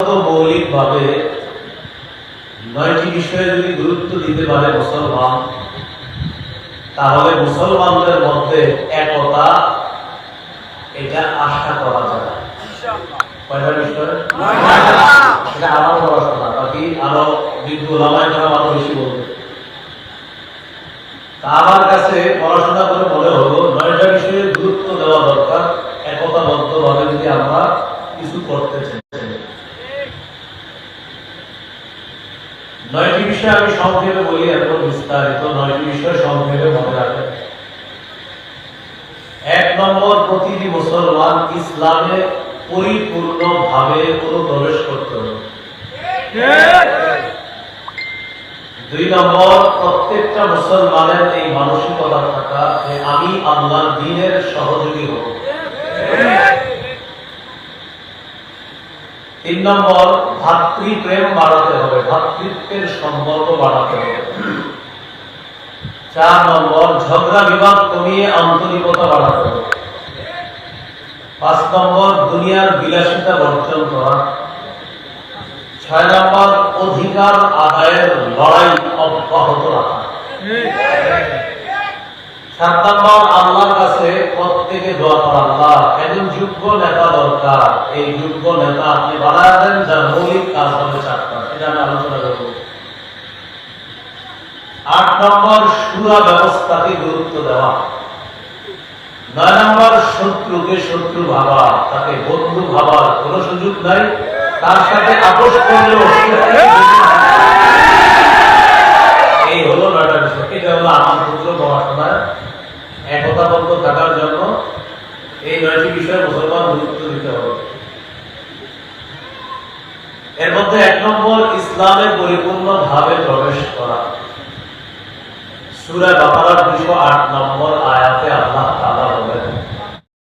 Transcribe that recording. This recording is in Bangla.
মৌলিক ভাবে নয়টি বিষয়ে যদি গুরুত্ব দিতে পারে মুসলমান, তাহলে মুসলমানদের মধ্যে একতা, এটা আশা করা যায়। নয়টা বিষয়ে গুরুত্ব দেওয়া দরকার। একতাবদ্ধ ভাবে যদি আমরা কিছু করতে চাই। নয়টি বিষয় আমি সংক্ষেপে বলি, এত বিস্তারিত নয়টি বিষয় সংক্ষেপে মনে রাখেন এক নম্বর, প্রতিটি মুসলমান ইসলামে পরিপূর্ণ ভাবে অনুপ্রবেশ করতে হবে। দুই নম্বর, প্রত্যেকটা মুসলমানের এই মানসিকতা থাকা যে আমি আল্লাহর দিনের সহযোগী হব। তিন নম্বর ভাতৃপ্রেম বাড়াতে হবে ভাতৃত্বের সম্পর্ক বাড়াতে হবে। চার নম্বর, ঝগড়া বিবাদ কমিয়ে আন্তরিকতা বাড়াতে হবে। পাঁচ নম্বর, দুনিয়ার বিলাসিতা বর্জন করা। ছয় নম্বর, অধিকার আদায়ের লড়াই অব্যাহত রাখা। সাত নম্বর, আল্লাহর কাছে প্রত্যেকে দোয়া করা। আল্লাহ একজন যোগ্য নেতা দরকার। এই যোগ্য নেতা আপনি বাড়ায় দেন যার মৌলিক কাজ হবে। চারটা এটা আমি আলোচনা করব। আট নম্বর সুরা ব্যবস্থাকে গুরুত্ব দেওয়া। নয় নম্বর শত্রুকে শত্রু ভাবা, তাকে বন্ধু ভাবার কোন সুযোগ নাই। তার সাথে আপোষ করলেও এই হলো নয়টা বিষয় এটা হলো আমার পুত্র পড়াশোনায় একতাবদ্ধ থাকার জন্য এই নয়টি বিষয়ে মুসলমান গুরুত্ব দিতে হবে। এর মধ্যে ইসলামে পরিপূর্ণ ভাবে প্রবেশ করা। সুরা বাপার দুশো আট নম্বর আয়াতে আল্লাহ